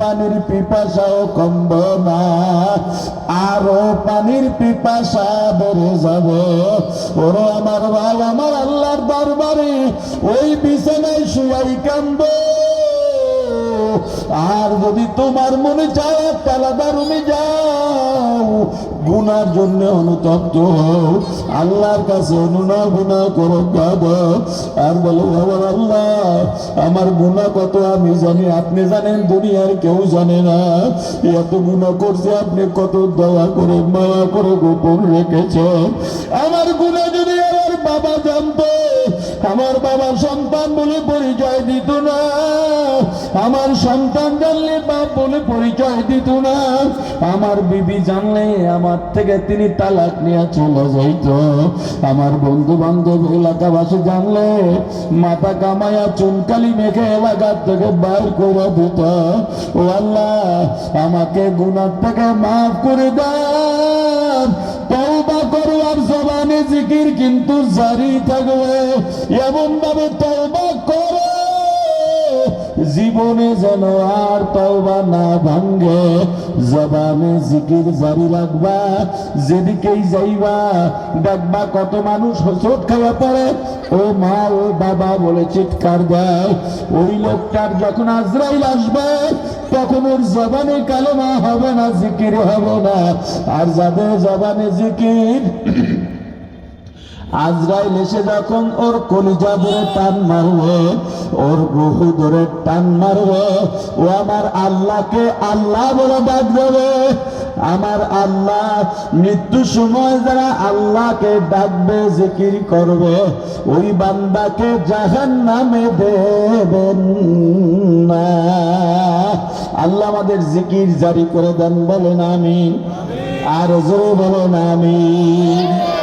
পানির পিপাসাও কম্ব না আরও পানির পিপাসা বেড়ে যাব। ওরো আমার ভাই, আমার আল্লাহর দরবারে ওই বিছানায় শুয়াই কান্দ আর যদি তোমার মনে চায় আলাদা রুমে যাও, গুনার জন্য অনুতপ্ত হও। আল্লাহর কাছে অনুনা গুণা করো আর বলো, বাবা, আল্লাহ, আমার গুণা কত আমি জানি, আপনি জানেন, দুনিয়ার কেউ জানে না। এত গুণা করছে, আপনি কত দয়া করে, মায়া করে গোপন রেখেছেন। আমার গুণা যদি বাবা জানতো, আমার বাবা সন্তান বলে পরিচয় দিত না। আমার সন্তান জানলে বাপ বলে পরিচয় দিত না। আমার বিবি জানলে আমার থেকে তিনি তালাক নিয়ে চলে যাইত। আমার বন্ধু বান্ধব এলাকাবাসী জানলে মাথা কামায়া চুনকালি মেখে এলাকার থেকে বাইর করে দিত। ও আল্লাহ, আমাকে গুনার থেকে মাফ করে দেন জিকির কিন্তু জারি থাকবে। এমন ভাবে তওবা করো। জীবনে যেন আর তওবা না ভাঙ্গে জবানে জিকির জারি রাখবা যেদিকেই যাইবা, দেখবা কত মানুষ হোঁচট খাওয়া পড়ে। ও মা ও বাবা বলে চিৎকার দেয়। ওই লোকটার যখন আজরাইল আসবে, তখন ওর জবানে কালেমা হবে না, জিকির হবে না। আর যাদের জবানে জিকির আজরাইল এসে যখন ওর কলিজা ধরে টান মারবে, ওর রুহু ধরে টান মারবে। ও আমার আল্লাহকে আল্লাহ বলে ডাক দেবে। আমার আল্লাহ মৃত্যু সময় যারা আল্লাহকে ডাকবে, জিকির করবে, ওই বান্দাকে জাহান নামে দেবেন না। আল্লাহ আমাদের জিকির জারি করে দেন, বলেন আমিন। আর জোরে বলেন আমিন।